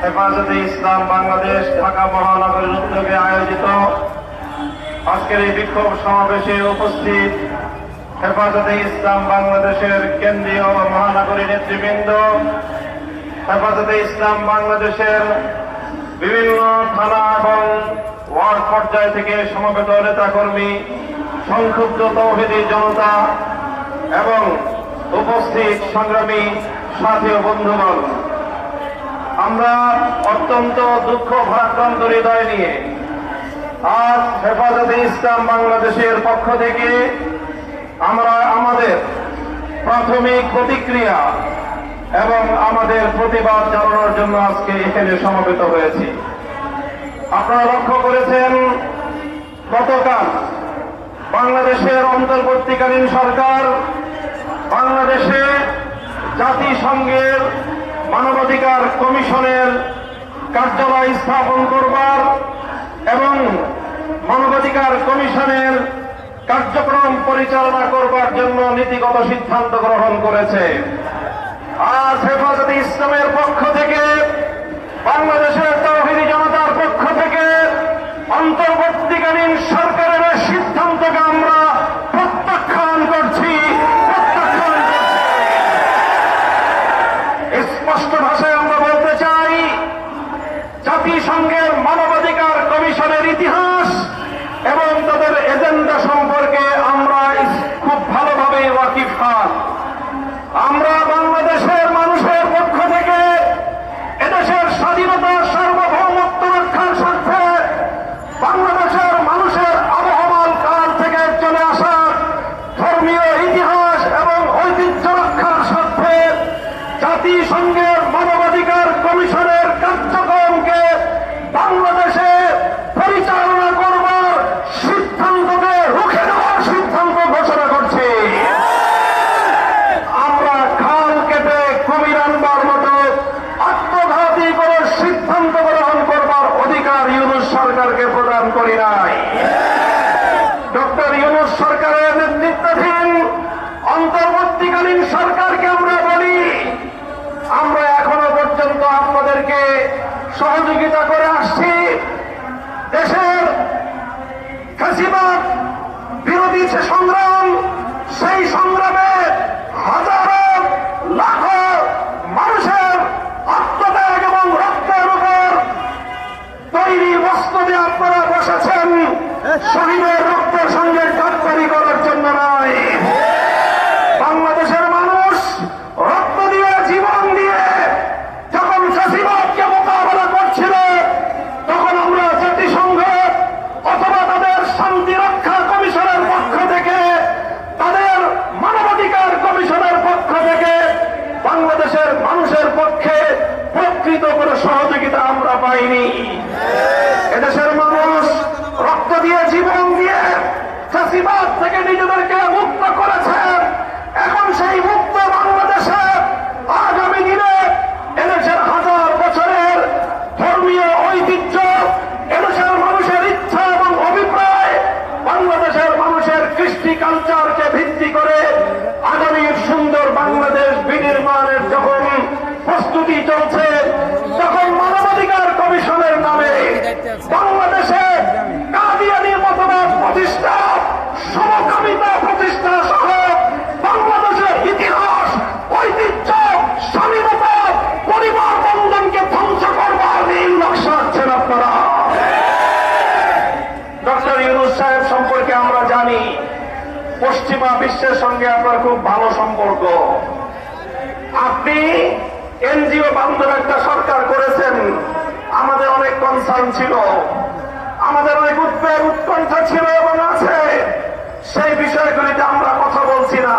হেফাজতে ইসলাম বাংলাদেশ ঢাকা মহানগরের উদ্যোগে আয়োজিত আজকের এই বিক্ষোভ সমাবেশে উপস্থিত হেফাজতে ইসলাম বাংলাদেশের কেন্দ্রীয় মহানগরী নেতৃবৃন্দ হেফাজতে ইসলাম বাংলাদেশের বিভিন্ন থানা এবং ওয়ার্ড পর্যায় থেকে সমবেত নেতাকর্মী সংক্ষুব্ধ তৌহিদি জনতা এবং উপস্থিত সংগ্রামী সাথী বন্ধুগণ, আমরা অত্যন্ত দুঃখ ভারাক্রান্ত হৃদয় নিয়ে আজ হেফাজতে ইসলাম বাংলাদেশের পক্ষ থেকে আমরা আমাদের প্রাথমিক প্রতিক্রিয়া এবং আমাদের প্রতিবাদ জানানোর জন্য আজকে এখানে সমবেত হয়েছি। আপনারা লক্ষ্য করেছেন, গতকাল বাংলাদেশের অন্তর্বর্তীকালীন সরকার জাতিসংঘের মানবাধিকার কমিশনের কার্যালয় স্থাপন করবার এবং মানবাধিকার কমিশনের কার্যক্রম পরিচালনা করবার জন্য নীতিগত সিদ্ধান্ত গ্রহণ করেছে। আজ হেফাজতে ইসলামের পক্ষ থেকে, বাংলাদেশের তৌহিদি জনতার পক্ষ থেকে অন্তর্বর্তীকালীন সরকারের এই সিদ্ধান্তকে আমরা প্রত্যাখ্যান করছি প্রত্যাখ্যান করছি স্পষ্ট ভাষায় আমরা বলতে চাই জাতিসংঘের মানবাধিকার কমিশনের ইতিহাস এবং তাদের এজেন্ডা সম্পর্কে আমরা খুব ভালোভাবে ওয়াকিফ খান আমরা বাংলাদেশের মানুষের পক্ষ থেকে এদেশের স্বাধীনতা সার্বভৌমত্ব রক্ষার স্বার্থে বাংলাদেশের মানুষের আবহমান কাল থেকে চলে আসা ধর্মীয় ইতিহাস এবং ঐতিহ্য রক্ষার স্বার্থে জাতিসংঘের মানবাধিকার কমিশনের কার্যক্রমকে বাংলাদেশে পরিচালনা করবার সিদ্ধান্তকে রুখে দেওয়ার সিদ্ধান্ত ঘোষণা করছি। আমরা খাল কেটে কুমির আনবার মতো আত্মঘাতী করে সিদ্ধান্ত গ্রহণ করবার অধিকার ইউনুস সরকারকে প্রদান করি নাই। ডক্টর ইউনুস সরকারের নেতৃত্বাধীন অন্তর্বর্তীকালীন সরকারকে আমরা বলি, আমরা এখনও পর্যন্ত আপনাদেরকে সহযোগিতা করে আসছি। দেশের ফ্যাসিবাদ বিরোধী যে সংগ্রাম, সেই সংগ্রামে করে সহযোগিতা আমরা পাইনি। বিশ্বের সঙ্গে আপনার খুব ভালো সম্পর্ক। আপনি এনজিও বান্ধব একটা সরকার করেছেন। আমাদের অনেক কনসার্ন ছিল। আমাদের অনেক উদ্বেগ উৎকণ্ঠা ছিল এবং আছে। সেই বিষয়গুলিতে আমরা কথা বলছি না।